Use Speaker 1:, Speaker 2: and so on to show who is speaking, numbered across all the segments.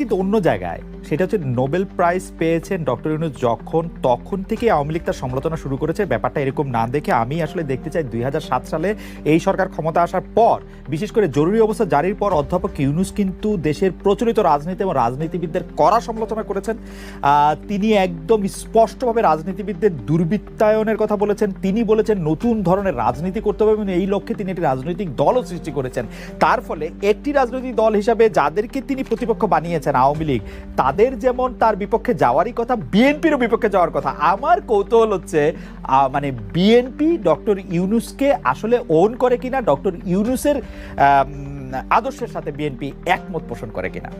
Speaker 1: কিন্তু অন্য জায়গায়। সেটা হচ্ছে নোবেল প্রাইজ পেয়েছেন ডক্টর ইউনুস যখন, তখন থেকে আওয়ামী লীগ তার সমালোচনা শুরু করেছে। ব্যাপারটা এরকম না দেখে আমি আসলে দেখতে চাই দুই হাজার সাত সালে এই সরকার ক্ষমতা আসার পর, বিশেষ করে জরুরি অবস্থা জারির পর অধ্যাপক ইউনুস কিন্তু দেশের প্রচলিত রাজনীতি এবং রাজনীতিবিদদের কড়া সমালোচনা করেছেন। তিনি একদম স্পষ্টভাবে রাজনীতিবিদদের দুর্বৃত্তায়নের কথা বলেছেন। তিনি বলেছেন নতুন ধরনের রাজনীতি করতে হবে এবং এই লক্ষ্যে তিনি একটি রাজনৈতিক দলও সৃষ্টি করেছেন। তার ফলে একটি রাজনৈতিক দল হিসাবে যাদেরকে তিনি প্রতিপক্ষ বানিয়েছেন আওয়ামী লীগ তাদের যেমন তার বিপক্ষে যাওয়ারই কথা বিএনপিরও বিপক্ষে যাওয়ার কথা। আমার কৌতূহল হচ্ছে মানে বিএনপি ডক্টর ইউনুসকে আসলে ওন করে কিনা ডক্টর ইউনুসের আদর্শের সাথে বিএনপি একমত পোষণ করে কিনা?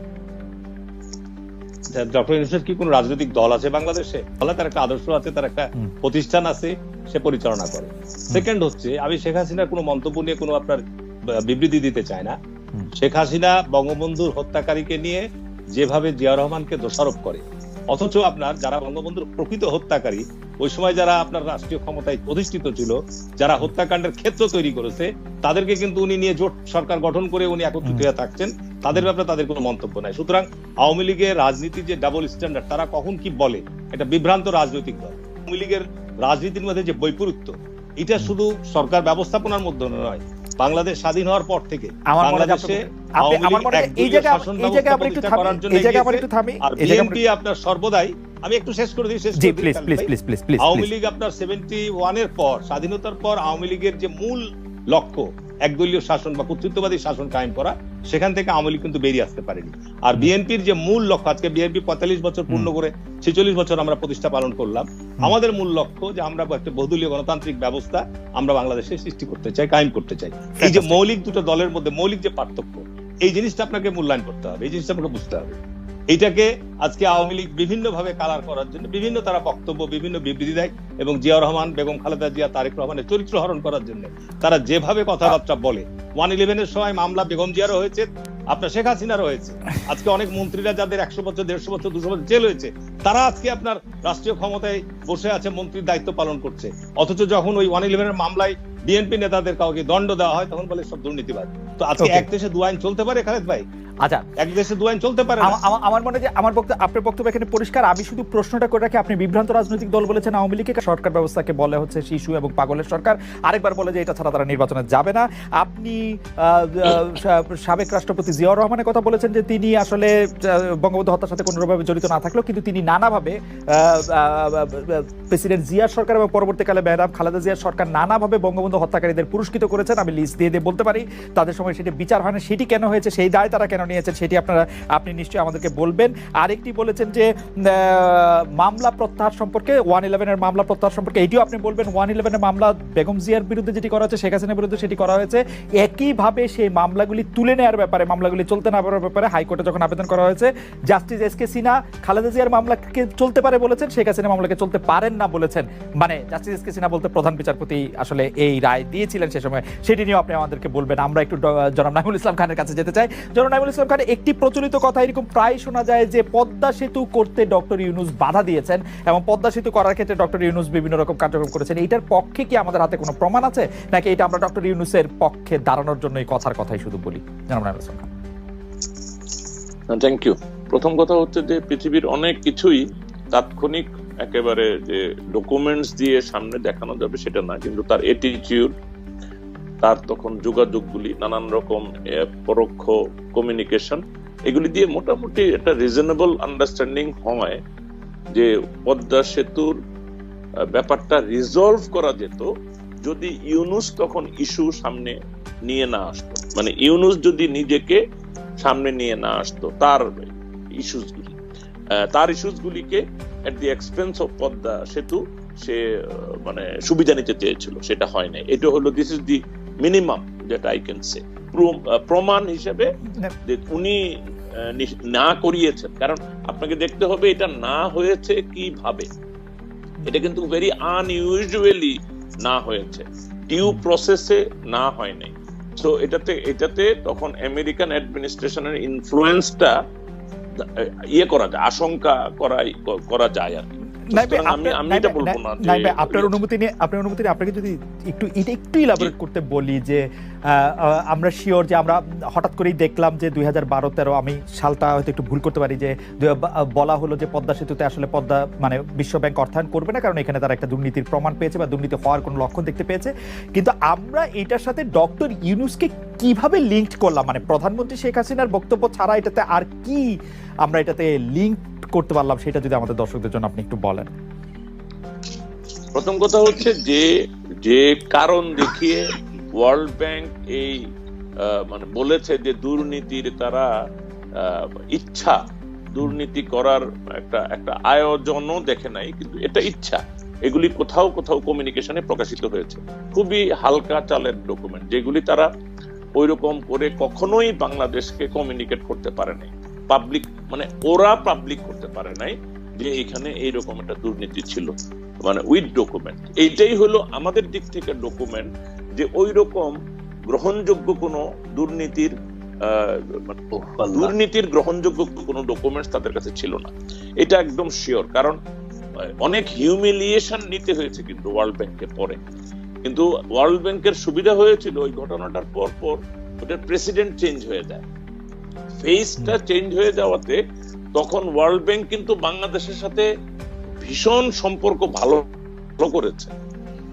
Speaker 2: ডক্টর ইউনুসের কি কোনো রাজনৈতিক দল আছে বাংলাদেশে? ফলে তার একটা আদর্শ আছে তার একটা প্রতিষ্ঠান আছে সে পরিচালনা করে। সেকেন্ড হচ্ছে আমি শেখ হাসিনার কোনো মন্তব্য নিয়ে কোনো আপনার বিবৃতি দিতে চাই না। শেখ হাসিনা বঙ্গবন্ধুর হত্যাকারীকে নিয়ে যেভাবে জিয়া রহমানকে দোষারোপ করে অথচ আপনার যারা বঙ্গবন্ধুর প্রকৃত হত্যাকারী ওই সময় যারা আপনার রাষ্ট্রীয় ক্ষমতায় অধিষ্ঠিত ছিল যারা হত্যাকাণ্ডের ক্ষেত্র তৈরি করেছে তাদেরকে কিন্তু উনি নিয়ে জোট সরকার গঠন করে উনি একত্রিত হয়ে থাকছেন। তাদের ব্যাপারে তাদের কোনো মন্তব্য নাই। সুতরাং আওয়ামী লীগের রাজনীতির যে ডাবল স্ট্যান্ডার্ড তারা কখন কি বলে এটা বিভ্রান্ত রাজনৈতিক দল। আওয়ামী লীগের রাজনীতির মধ্যে যে বৈপরীত্য এটা শুধু সরকার ব্যবস্থাপনার মধ্যে নয় বাংলাদেশ স্বাধীন হওয়ার পর থেকে বাংলাদেশে
Speaker 1: আমার মনে এই
Speaker 2: একদলীয় শাসন
Speaker 1: এই জায়গায় আমরা একটু থামি এই জায়গায় আমরা একটু থামি
Speaker 2: আর
Speaker 1: এই জায়গায়
Speaker 2: আপনার সর্বদাই আমি একটু শেষ করে দিই শেষ
Speaker 1: ji please please please please please
Speaker 2: Awami League আপনার সেভেন্টি ওয়ানের পর স্বাধীনতার পর আওয়ামী লীগের যে মূল লক্ষ্য একদলীয় শাসন বা কর্তৃত্ববাদী শাসন কায়েম করা সেখান থেকে আওয়ামী লীগ কিন্তু বেরিয়ে আসতে পারেনি। আর বিএনপির যে মূল লক্ষ্য আজকে বিএনপি পঁয়তাল্লিশ বছর পূর্ণ করে ছেচল্লিশ বছর আমরা প্রতিষ্ঠা পালন করলাম আমাদের মূল লক্ষ্য যে আমরা একটা বহুদলীয় গণতান্ত্রিক ব্যবস্থা আমরা বাংলাদেশে সৃষ্টি করতে চাই কায়েম করতে চাই। এই যে মৌলিক দুটো দলের মধ্যে মৌলিক যে পার্থক্য এই জিনিসটা আপনাকে মূল্যায়ন করতে হবে, এই জিনিসটা আপনাকে বুঝতে হবে। এইটাকে আজকে আওয়ামী লীগ বিভিন্ন ভাবে কালার করার জন্য, বিভিন্ন তারা বক্তব্য, বিভিন্ন বিবৃতি দেয় এবং জিয়া রহমান, বেগম খালেদা জিয়া, তারেক রহমানের চরিত্র হরণ করার জন্য তারা যেভাবে কথাবার্তা বলে, ওয়ান ইলেভেনের সময় মামলা বেগম জিয়ারও হয়েছে, আপনার শেখ হাসিনারও হয়েছে, আজকে অনেক মন্ত্রীরা যাদের একশো বছর, দেড়শো বছর, দুশো বছর জেল হয়েছে, তারা আজকে আপনার রাষ্ট্রীয় ক্ষমতায় বসে আছে, মন্ত্রীর দায়িত্ব পালন করছে। অথচ যখন ওই ওয়ান ইলেভেনের মামলায় বিএনপি নেতাদের কাউকে দণ্ড দেওয়া হয়, তখন বলে সব দুর্নীতিবাদ তো আজকে এক দেশে দু আইন চলতে পারে খালেদ ভাই?
Speaker 1: আচ্ছা।
Speaker 2: এক দেশে দু আইন চলতে পারে
Speaker 1: আমার মনে যে আমার বক্তব্য আপনার বক্তব্য এখানে পরিষ্কার। আমি শুধু প্রশ্নটা করে রাখি আপনি বিভ্রান্ত রাজনৈতিক দল বলেছেন আওয়ামী লীগকে সরকার ব্যবস্থাকে বলে হচ্ছে শিশু এবং পাগলের সরকার। আরেকবার বলে যে এটা ছাড়া তারা নির্বাচনে যাবে না। আপনি সাবেক রাষ্ট্রপতি জিয়াউর রহমানের কথা বলেছেন যে তিনি আসলে বঙ্গবন্ধু হত্যার সাথে কোনোভাবে জড়িত না থাকলেও কিন্তু তিনি নানাভাবে প্রেসিডেন্ট জিয়ার সরকার এবং পরবর্তীকালে ম্যাডাম খালেদা জিয়ার সরকার নানাভাবে বঙ্গবন্ধু হত্যাকারীদের পুরস্কৃত করেছেন। আমি লিস্ট দিয়ে দিয়ে বলতে পারি তাদের সময় সেটি বিচার হয় না, সেটি কেন হয়েছে, সেই দায় তারা কেন নিয়েছেন সেটি আপনারা, আপনি নিশ্চয়ই আমাদেরকে বলবেন। আরেকটি বলেছেন যে মামলা প্রত্যাহার সম্পর্কে, ওয়ান ইলেভেনের মামলা প্রত্যাহার সম্পর্কে, এটিও আপনি বলবেন, ওয়ান ইলেভেনের মামলা বেগম জিয়ার বিরুদ্ধে যেটি করা হয়েছে, শেখ হাসিনার বিরুদ্ধে সেটি করা হয়েছে। একইভাবে সেই মামলাগুলি তুলে নেওয়ার ব্যাপারে, মামলাগুলি চলতে না পারার ব্যাপারে হাইকোর্টে যখন আবেদন করা হয়েছে, justice S K Sinha, Khaleda জিয়ার মামলাকে চলতে পারে বলেছেন, শেখ হাসিনা মামলাকে চলতে পারেন না বলেছেন। মানে জাস্টিস এস কে সিনহা বলতে প্রধান বিচারপতি আসলে এই রায় দিয়েছিলেন সে সময়, সেটি নিয়েও আপনি আমাদেরকে বলবেন। আমরা একটু জনাব নাইমুল ইসলাম খানের কাছে যেতে চাই। জনাব নাইমুল ইসলাম খান, একটি প্রচলিত কথা এরকম প্রায় শোনা যায় যে পদ্মা সেতু করতে ডক্টর ইউনুস বাধা দিয়েছেন এবং পদ্মা সেতু করার ক্ষেত্রে ডক্টর ইউনুস বিভিন্ন রকম কার্যক্রম করেছেন। এইটার পক্ষে কি আমাদের হাতে কোনো প্রমাণ আছে? নাকি এটা আমরা ডক্টর ইউনুসের পক্ষে দাঁড়ানোর জন্য এই কথার কথাই শুধু বলি? জনাব নাইমুল ইসলাম খান।
Speaker 3: থ্যাংক ইউ প্রথম কথা হচ্ছে যে পৃথিবীর অনেক কিছুই তাৎক্ষণিক একেবারে যে ডকুমেন্টস দিয়ে সামনে দেখানো যাবে সেটা না, কিন্তু তার এটিটিউড তার তখন যোগাযোগগুলি নানান রকম পরোক্ষ কমিউনিকেশন এগুলি দিয়ে মোটামুটি একটা রিজনেবল আন্ডারস্ট্যান্ডিং হয় যে পদ্মা সেতুর ব্যাপারটা রিজলভ করা যেত যদি ইউনুস তখন ইস্যু সামনে নিয়ে না আসতো। মানে ইউনুস যদি নিজেকে সামনে নিয়ে না আসতো তার ইস্যুস গুলি। আহ, তার ইস্যুস গুলিকে at the expense of Padma সেতু সে মানে সুবিধা নিতে চেয়েছিল সেটা হয় না এটা হলো দিস ইজ দি মিনিমাম যেটা আই ক্যান সে প্রমাণ হিসেবে যে উনি না করিয়েছেন। কারণ আপনাকে দেখতে হবে এটা না হয়েছে কীভাবে। এটা কিন্তু ভেরি আনইউজুয়ালি না হয়েছে। ডিউ প্রসেসে না হয় নাই। তো এটাতে এটাতে তখন আমেরিকান অ্যাডমিনিস্ট্রেশনের ইনফ্লুয়েন্সটা ইয়ে করা যায় আশঙ্কা করাই করা যায় আর কি।
Speaker 1: আপনার- অনুমতি নিয়ে আপনার অনুমতি নিয়ে আপনাকে যদি একটু এটা একটু ইলাবোরেট করতে বলি যে আমরা শিওর যে আমরা হঠাৎ করেই দেখলাম যে দুই হাজার বারো তেরো আমি সালটা হয়তো একটু ভুল করতে পারি যে বলা হলো যে পদ্মা সেতুতে আসলে পদ্মা মানে বিশ্ব ব্যাংক অর্থায়ন করবে না, কারণ এখানে তারা একটা দুর্নীতির প্রমাণ পেয়েছে বা দুর্নীতি হওয়ার কোনো লক্ষণ দেখতে পেয়েছে। কিন্তু আমরা এটার সাথে ডক্টর ইউনুসকে কীভাবে লিঙ্কড করলাম? মানে প্রধানমন্ত্রী শেখ হাসিনার বক্তব্য ছাড়া এটাতে আর কি আমরা এটাতে লিঙ্ক করতে পারলাম, সেটা যদি আমাদের দর্শকদের জন্য আপনি একটু বলেন।
Speaker 3: প্রথম কথা হচ্ছে যে যে কারণ দেখিয়ে ওয়ার্ল্ড ব্যাংক এই মানে বলেছে যে দুর্নীতির তারা ইচ্ছা, দুর্নীতি করার একটা একটা আয়োজনও দেখে নাই, কিন্তু এটা ইচ্ছা। এগুলি কোথাও কোথাও কমিউনিকেশনে প্রকাশিত হয়েছে। খুবই হালকা চালের ডকুমেন্ট যেগুলি তারা ওইরকম করে কখনোই বাংলাদেশকে কমিউনিকেট করতে পারে নাই। পাবলিক মানে ওরা পাবলিক করতে পারে নাই যে এখানে এইরকম একটা দুর্নীতি ছিল। মানে উইথ ডকুমেন্ট এইটাই হলো আমাদের দিক থেকে ডকুমেন্ট যে ওই রকম গ্রহণযোগ্য কোনো দুর্নীতির দুর্নীতির গ্রহণযোগ্য কোনো ডকুমেন্টস তাদের কাছে ছিল না। এটা একদম শিওর কারণ অনেক হিউমিলিয়েশন নিতে হয়েছে কিন্তু ওয়ার্ল্ড ব্যাংকে পরে। কিন্তু ওয়ার্ল্ড ব্যাংকের সুবিধা হয়েছিল ওই ঘটনাটার পর পর ওটার প্রেসিডেন্ট চেঞ্জ হয়ে যায়। ফেসটা চেঞ্জ হয়ে যাওয়াতে তখন ওয়ার্ল্ড ব্যাংক কিন্তু বাংলাদেশের সাথে ভীষণ সম্পর্ক ভালো করেছে।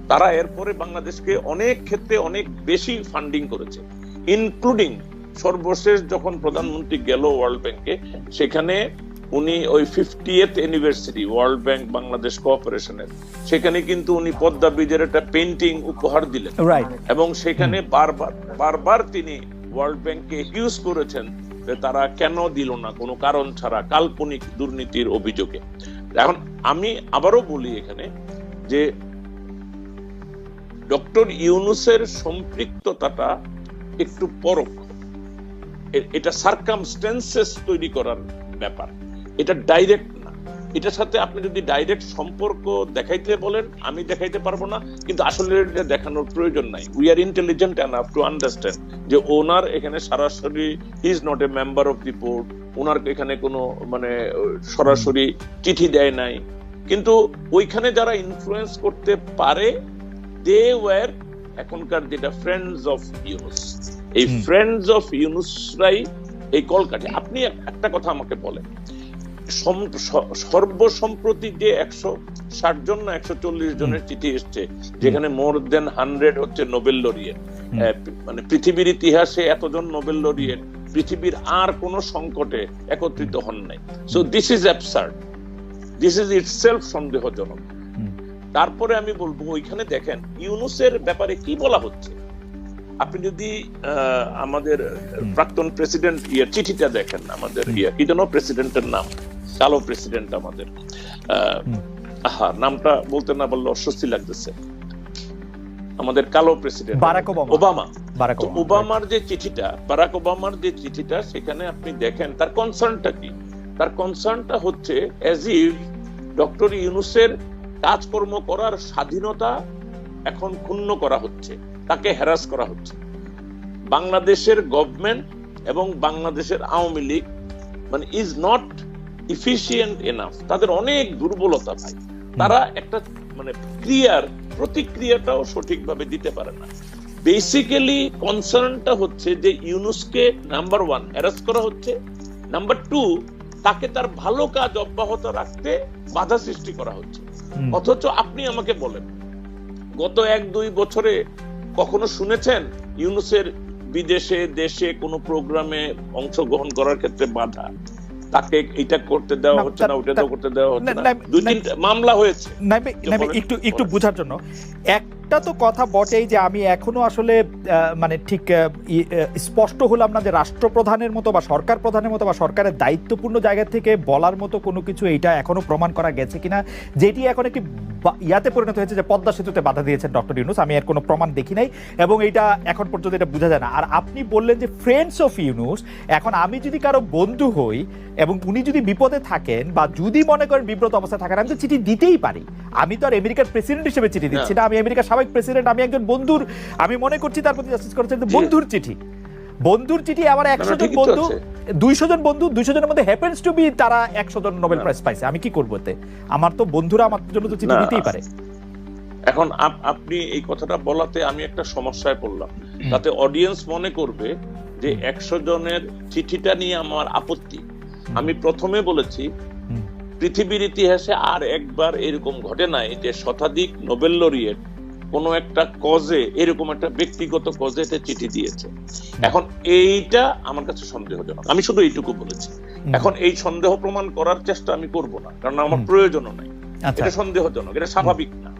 Speaker 3: তারা এরপরে বাংলাদেশকে অনেক ক্ষেত্রে অনেক বেশি ফান্ডিং করেছে ইনক্লুডিং সর্বশেষ যখন প্রধানমন্ত্রী গেল ওয়ার্ল্ড ব্যাংকে সেখানে উনি ওই fiftieth anniversary world bank Bangladesh কোঅপারেশনের সেখানে কিন্তু উনি পদ্মা ব্রিজের একটা পেন্টিং উপহার দিলেন। এবং সেখানে বারবার বারবার তিনি ওয়ার্ল্ড ব্যাংককে ইউজ করেছেন যে তারা কেন দিল না কোনো কারণ ছাড়া কাল্পনিক দুর্নীতির অভিযোগে। এখন আমি আবারও বলি এখানে যে ডক্টর ইউনুসের সম্পৃক্ততাটা একটু পরোক্ষ এ- এটা সার্কামস্টেন্সেস তৈরি করার ব্যাপার। এটা ডাইরেক্ট না। এটার সাথে আপনি যদি ডাইরেক্ট সম্পর্ক দেখাইতে বলেন, আমি দেখাইতে পারব না, কিন্তু আসলে এটা দেখানোর প্রয়োজন নাই। We are intelligent enough to understand যে ওনার এখানে সরাসরি is not a member of the board ওনার এখানে কোনো মানে সরাসরি চিঠি দেয় নাই। কিন্তু ওইখানে যারা ইনফ্লুয়েন্স করতে পারে দে ওয়ার এখনকার যেটা ফ্রেন্ডস অফ ইউনুস এই ফ্রেন্ডস অফ ইউনুসরাই এই কলকাঠি। আপনি একটা কথা আমাকে বলেন। সর্বসম্প্রতি যে একশো ষাট জন না একশো চল্লিশ জনের চিঠি এসছে যেখানে মোর দেন হান্ড্রেড হচ্ছে নোবেল লরিয়েট। মানে পৃথিবীর ইতিহাসে এতজন নোবেল লরিয়েট পৃথিবীর আর কোন সংকটে একত্রিত হন নাই। So this is absurd this is itself সন্দেহজনক। তারপরে আমি বলব ওইখানে দেখেন ইউনুসের ব্যাপারে কি বলা হচ্ছে? আপনি যদি আমাদের প্রাক্তন প্রেসিডেন্ট ইয়ে চিঠিটা দেখেন আমাদের ইয়ে কি যেন প্রেসিডেন্টের নাম কালো প্রেসিডেন্ট আমাদের আহ, নামটা বলতে না বললে অস্বস্তি লাগতেছে। আমাদের কালো president
Speaker 1: Barack Obama.
Speaker 3: Obama.
Speaker 1: Barack
Speaker 3: ওবামার যে চিঠিটা বারাক ওবামার যে চিঠিটা সেখানে আপনি দেখেন তার কনসার্নটা কি? তার কনসার্নটা হচ্ছে অ্যাজ ইফ ডক্টর ইউনুসের কাজকর্ম করার স্বাধীনতা এখন ক্ষুণ্ণ করা হচ্ছে, তাকে হ্যারাস করা হচ্ছে। বাংলাদেশের গভর্নমেন্ট এবং বাংলাদেশের আওয়ামী লীগ মানে ইজ নট ইফিসিয়েন্ট এনাফ তাদের অনেক দুর্বলতা ভাই। তারা একটা মানে ক্রিয়ার, প্রতিক্রিয়াটাও সঠিকভাবে দিতে পারে না। বেসিক্যালি কনসার্নটা হচ্ছে যে ইউনুসকে নাম্বার ওয়ান হ্যারাস করা হচ্ছে। নাম্বার টু তাকে তার ভালো কাজ অব্যাহত রাখতে বাধা সৃষ্টি করা হচ্ছে। অথচ আপনি আমাকে বলেন গত এক দুই বছরে কখনো শুনেছেন ইউনুসের বিদেশে দেশে কোনো প্রোগ্রামে অংশগ্রহণ করার ক্ষেত্রে বাধা? তাকে এটা করতে দেওয়া হচ্ছে না ওটা করতে দেওয়া হচ্ছে
Speaker 1: না,
Speaker 3: দুই তিনটা মামলা হয়েছে।
Speaker 1: একটু একটু বুঝার জন্য। একটা তো কথা বটেই যে আমি এখনও আসলে মানে ঠিক স্পষ্ট হলাম না যে রাষ্ট্রপ্রধানের মতো বা সরকার প্রধানের মতো বা সরকারের দায়িত্বপূর্ণ জায়গা থেকে বলার মতো কোনো কিছু এইটা এখনও প্রমাণ করা গেছে কিনা, যেটি এখন একটি ইয়াতে পরিণত হয়েছে যে পদ্মা সেতুতে বাধা দিয়েছেন ডক্টর ইউনুস। আমি এর কোনো প্রমাণ দেখি নাই এবং এটা এখন পর্যন্ত এটা বোঝা যায় না। আর আপনি বললেন যে ফ্রেন্ডস অফ ইউনুস এখন আমি যদি কারও বন্ধু হই এবং উনি যদি বিপদে থাকেন বা যদি মনে করেন বিব্রত অবস্থায় থাকেন আমি তো চিঠি দিতেই পারি। আমি তো আর আমেরিকার প্রেসিডেন্ট হিসেবে চিঠি দিচ্ছি না। আমি আমেরিকার সাবেক প্রেসিডেন্ট আমি একজন বন্ধুর আমি মনে করছি তার প্রতি জাস্টিস করেছেন বন্ধুর চিঠি। বন্ধুর চিঠি আমার একশো জন বন্ধু দুইশো জন বন্ধু দুইশো জনের মধ্যে হ্যাপেন্স টু বি তারা একশো জন নোবেল প্রাইজ পাইছে। আমি কি করব এতে? আমার তো বন্ধুরা আমার জন্য তো চিঠি দিতেই পারে।
Speaker 3: এখন আপনি এই কথাটা বলাতে আমি একটা সমস্যায় পড়লাম। তাতে অডিয়েন্স মনে করবে যে একশো জনের চিঠিটা নিয়ে আমার আপত্তি। আমি প্রথমে বলেছি পৃথিবীর ইতিহাসে আর একবার এরকম ঘটে নাই যে শতাধিক নোবেল লরিয়েট কোন একটা কজে এরকম একটা ব্যক্তিগত কজেতে চিঠি দিয়েছে। এখন এইটা আমার কাছে সন্দেহজনক। আমি শুধু এইটুকু বলেছি। এখন এই সন্দেহ প্রমাণ করার চেষ্টা আমি করব না কারণ আমার প্রয়োজনও নাই।
Speaker 1: আচ্ছা।
Speaker 3: এটা সন্দেহজনক এটা স্বাভাবিক না।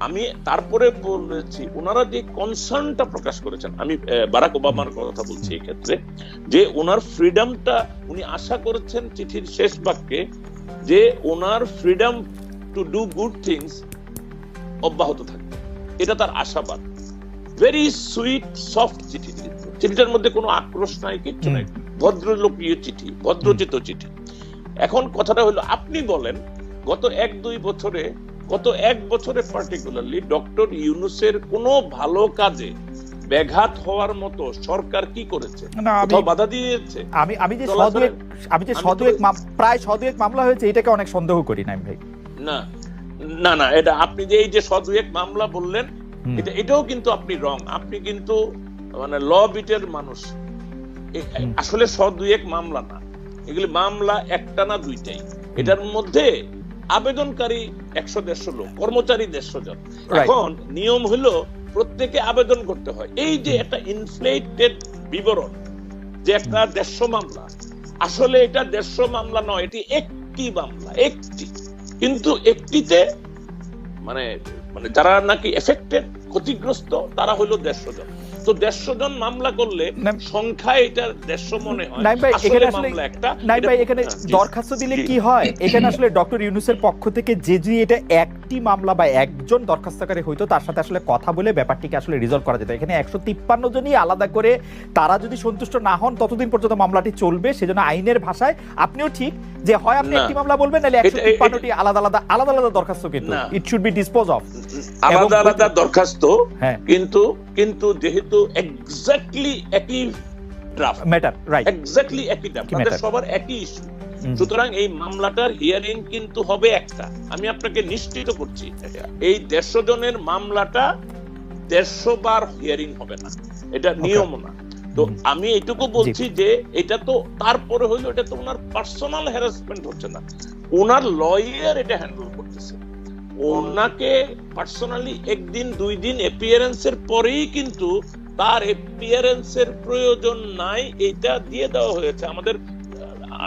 Speaker 3: আমি তারপরে বলেছি ওনারা যে কনসার্নটা প্রকাশ করেছেন আমি বারাক ওবামার কথা বলছি এই ক্ষেত্রে যে ওনার ফ্রিডমটা উনি আশা করেছেন চিঠির শেষ বাক্যে যে ওনার freedom to do good things অব্যাহত থাকবে। এটা তার আশাবাদ। ভেরি সুইট সফট চিঠি চিঠিটার মধ্যে কোনো আক্রোশ নাই কিচ্ছু নাই। ভদ্রলোকীয় চিঠি ভদ্রচিত চিঠি। এখন কথাটা হলো আপনি বলেন গত এক দুই বছরে গত এক বছরে পার্টিকুলারলি ডক্টর ইউনুসের কোনো ভালো কাজে ব্যাঘাত হওয়ার মতো সরকার কি করেছে?
Speaker 1: না
Speaker 3: কোথাও বাধা দিয়েছে?
Speaker 1: আমি আমি যে সদুয়েক আমি যে সদুয়েক প্রায় সদুয়েক মামলা হয়েছে এটাকে অনেক সন্দেহ করি না ভাই।
Speaker 3: না। না না এটা আপনি যে এই যে সদুয়েক মামলা বললেন এটা এটাও কিন্তু আপনি রং আপনি কিন্তু মানে ল বিটের মানুষ। আসলে সদুয়েক মামলা না। এগুলি মামলা একটা না দুইটাই। এটার মধ্যে আবেদনকারী একশো দেড়শো লোক কর্মচারী দেড়শো জন। এখন নিয়ম হলো প্রত্যেকে আবেদন করতে হয়। এই যে একটা ইনফ্লেটেড বিবরণ যে একটা দেড়শো মামলা আসলে এটা দেড়শো মামলা নয় এটি একটি মামলা একটি। কিন্তু একটিতে মানে মানে যারা নাকি এফেক্টেড ক্ষতিগ্রস্ত তারা হইল দেড়শো জন তো দেড়শো জন মামলা করলে সংখ্যায় এটা দেড়শো মনে হয়।
Speaker 1: এখানে আসলে-
Speaker 3: একটা।
Speaker 1: নাই ভাই এখানে
Speaker 3: হ্যাঁ,
Speaker 1: দরখাস্ত দিলে কি হয়? এখানে আসলে ডক্টর ইউনুসের পক্ষ থেকে যে যদি এটা একটি মামলা বা একজন দরখাস্তকারী হইতো তার সাথে আসলে কথা বলে ব্যাপারটিকে আসলে রিজলভ করা যেত। এখানে একশো তিপ্পান্ন জনই আলাদা করে তারা যদি সন্তুষ্ট না হন ততদিন পর্যন্ত মামলাটি চলবে। সেজন্য আইনের ভাষায় আপনিও ঠিক যে হয় আপনি একটি মামলা বলবেন নাহলে একশো তিপ্পান্নটি আলাদা আলাদা আলাদা আলাদা দরখাস্ত কিন্তু। It should be dispose of
Speaker 3: আলাদা আলাদা দরখাস্ত
Speaker 1: হ্যাঁ।
Speaker 3: কিন্তু কিন্তু যেহেতু এক্স্যাক্টলি একই ড্রাফট
Speaker 1: ম্যাটার রাইট
Speaker 3: এক্স্যাক্টলি একই ড্রাফট তাদের সবার একই ইস্যু সুতরাং এই মামলাটার হিয়ারিং কিন্তু হবে একটা। আমি আপনাকে নিশ্চিত করছি এই দেড়শো জনের মামলাটা দেড়শো বার হিয়ারিং হবে না। এটা নিয়ম না। তো আমি এটুকু বলছি যে এটা তো তারপরে হইল এটা তো ওনার পার্সোনাল হ্যারাসমেন্ট হচ্ছে না। ওনার লয়ার এটা হ্যান্ডেল করতেছে। ওনাকে পার্সোনালি একদিন দুই দিন এপিয়ারেন্সের পরেই কিন্তু তার এপিয়ারেন্সের প্রয়োজন নাই, এটা দিয়ে দেওয়া হয়েছে। আমাদের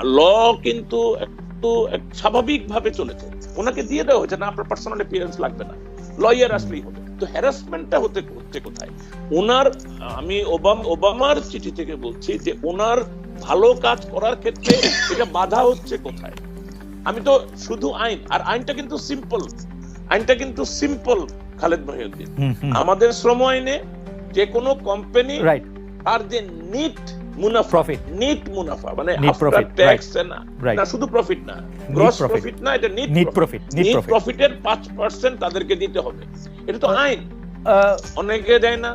Speaker 3: ল কিন্তু একটু স্বাভাবিক ভাবে চলেছে। ওনাকে দিয়ে দেওয়া হয়েছে, না, আপনার পার্সোনাল এপিয়ারেন্স লাগবে না। লয়ার আসলেই হবে। তো হ্যারাসমেন্টটা হতে, হচ্ছে কোথায়? ওনার, আমি ওবাম- ওবামার চিঠি থেকে বলছি যে ওনার ভালো কাজ করার ক্ষেত্রে এটা বাধা হচ্ছে কোথায়? আমি তো শুধু আইন, আর আইনটা কিন্তু সিম্পল আইনটা কিন্তু সিম্পল খালেদ মহিউদ্দিন। আমাদের শ্রম আইনে যে কোনো কোম্পানি
Speaker 1: রাইট
Speaker 3: তার যে নিট মুনাফা
Speaker 1: প্রফিট
Speaker 3: নিট মুনাফা মানে আফটার ট্যাক্স না না শুধু প্রফিট না গ্রস প্রফিট না এটা নিট
Speaker 1: নিট প্রফিট নিট
Speaker 3: প্রফিটের তাদেরকে দিতে হবে। এটা তো আইন। অনেকে দেয় না।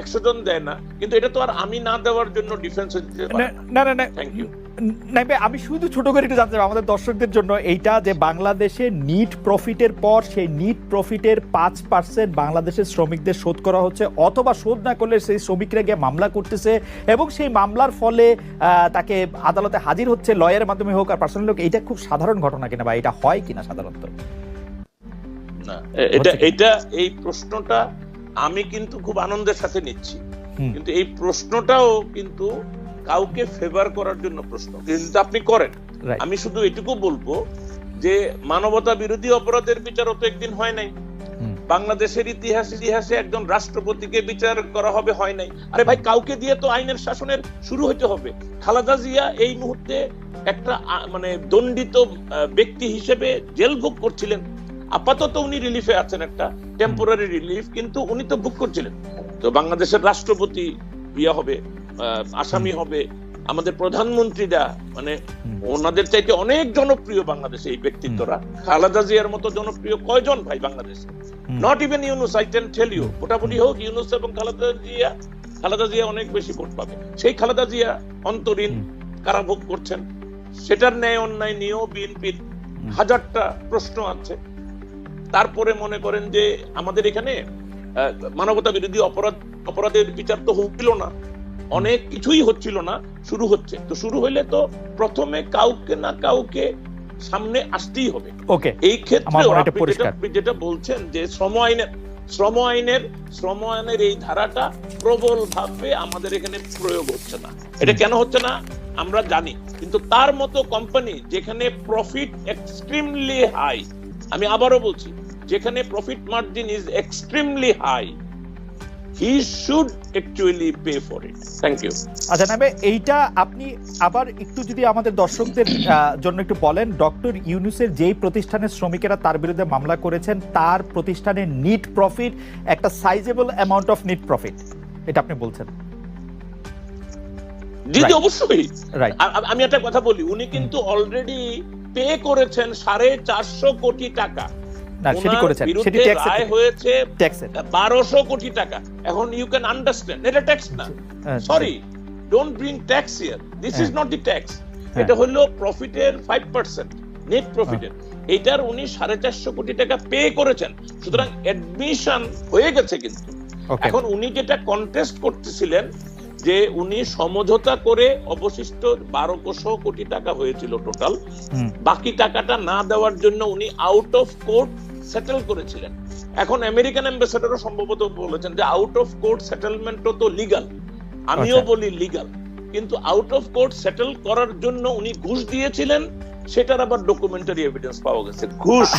Speaker 3: একশো জন দেয় না। কিন্তু এটা তো আর আমি না দেওয়ার জন্য ডিফেন্স দিতে
Speaker 1: না না না
Speaker 3: থ্যাংক ইউ
Speaker 1: আমি শুধু ছোট করে একটু জানতে চাই আমাদের দর্শকদের জন্য এইটা যে বাংলাদেশে নিট প্রফিটের পর সেই নিট প্রফিটের পাঁচ পার্সেন্ট বাংলাদেশের শ্রমিকদের শোধ করা হচ্ছে অথবা শোধ না করলে সেই শ্রমিকরা গিয়ে মামলা করতেছে এবং সেই মামলার ফলে তাকে আদালতে হাজির হচ্ছে লয়ের মাধ্যমে হোক আর পার্সোনাল হোক এইটা খুব সাধারণ ঘটনা কিনা বা এটা হয় কিনা সাধারণত?
Speaker 3: না এটা এটা এই প্রশ্নটা আমি কিন্তু খুব আনন্দের সাথে নিচ্ছি। কিন্তু এই প্রশ্নটাও কিন্তু কাউকে ফেভার করার জন্য প্রশ্ন। কিন্তু আপনি করেন। আমি শুধু এটুকু বলব যে মানবতা বিরোধী অপরাধের বিচারও তো একদিন হয় নাই। বাংলাদেশের ইতিহাস ইতিহাসে একজন রাষ্ট্রপতিকে বিচার করা হবে হয় নাই। আরে ভাই কাউকে দিয়ে তো আইনের শাসনের শুরু হইতে হবে। খালাদা জিয়া এই মুহূর্তে একটা মানে দণ্ডিত ব্যক্তি হিসেবে জেল ভোগ করছিলেন। আপাতত উনি রিলিফে আছেন একটা টেম্পোরারি রিলিফ কিন্তু উনি তো ভোগ করছিলেন। তো বাংলাদেশের রাষ্ট্রপতি ইয়া হবে আসামি হবে আমাদের প্রধানমন্ত্রীরা মানে ওনাদের চাইতে অনেক জনপ্রিয় বাংলাদেশে এই ব্যক্তিত্বরা। খালেদা জিয়ার মতো জনপ্রিয় কয়জন ভাই বাংলাদেশে? Not even Yunus I can tell you মোটামুটি হোক ইউনুস এবং খালেদা জিয়া খালেদা জিয়া অনেক বেশি ভোট পাবে। সেই খালেদা জিয়া অন্তরীণ। কারাভোগ করছেন? সেটার ন্যায় অন্যায় নিয়েও বিএনপির হাজারটা প্রশ্ন আছে। তারপরে মনে করেন যে আমাদের এখানে মানবতা বিরোধী অপরাধ অপরাধের বিচার তো হচ্ছিল না। অনেক কিছুই হচ্ছিল না শুরু হচ্ছে। তো শুরু হইলে তো প্রথমে কাউকে না কাউকে সামনে আসতেই হবে।
Speaker 1: ওকে
Speaker 3: এই ক্ষেত্রে। আপনি যেটা বলছেন যে শ্রম আইনের শ্রম আইনের শ্রম আইনের এই ধারাটা প্রবল ভাবে আমাদের এখানে প্রয়োগ হচ্ছে না। এটা কেন হচ্ছে না? আমরা জানি। কিন্তু তার মতো কোম্পানি যেখানে প্রফিট এক্সট্রিমলি হাই আমি আবারও বলছি যেখানে profit margin is extremely high he should actually pay for it thank you
Speaker 1: আচ্ছা নাবে এইটা আপনি আবার একটু যদি আমাদের দর্শকদের জন্য একটু বলেন ডক্টর ইউনুসের যেই প্রতিষ্ঠানের শ্রমিকেরা তার বিরুদ্ধে মামলা করেছেন তার প্রতিষ্ঠানের নিট প্রফিট একটা sizable amount of net profit এটা আপনি বলছেন।
Speaker 3: জি অবশ্যই।
Speaker 1: রাইট
Speaker 3: আমি একটা কথা বলি উনি কিন্তু অলরেডি পে করেছেন সাড়ে চারশো কোটি টাকা।
Speaker 1: সেটি করেছেন সেটি
Speaker 3: বিরুদ্ধে হয়েছে বারোশো কোটি টাকা। এখন ইউ ক্যান আন্ডারস্ট্যান্ড এটা ট্যাক্স না। সরি ডোন্ট ব্রিং ট্যাক্স ইয়ার দিস ইজ
Speaker 1: হ্যাঁ।
Speaker 3: নট দি ট্যাক্স
Speaker 1: হ্যাঁ।
Speaker 3: এটা হলো প্রফিটের ফাইভ পার্সেন্ট নেট প্রফিটের এটার উনি সাড়ে চারশো কোটি টাকা পে করেছেন। সুতরাং অ্যাডমিশন হয়ে গেছে কিন্তু। এখন উনি যেটা কন্টেস্ট করতেছিলেন যে উনি সমঝোতা করে অবশিষ্ট বারোশো কোটি টাকা হয়েছিল টোটাল বাকি টাকাটা না দেওয়ার জন্য উনি আউট অফ কোর্ট সেটেল করেছিলেন। এখন আমেরিকান অ্যাম্বাসেডারও সম্ভবত বলেছেন যে আউট অফ কোর্ট সেটেলমেন্টও তো লিগাল আমিও
Speaker 1: আচ্ছা।
Speaker 3: বলি লিগাল কিন্তু আউট অফ কোর্ট সেটেল করার জন্য উনি ঘুষ দিয়েছিলেন সেটার আবার ডকুমেন্টারি এভিডেন্স পাওয়া গেছে। ঘুষ।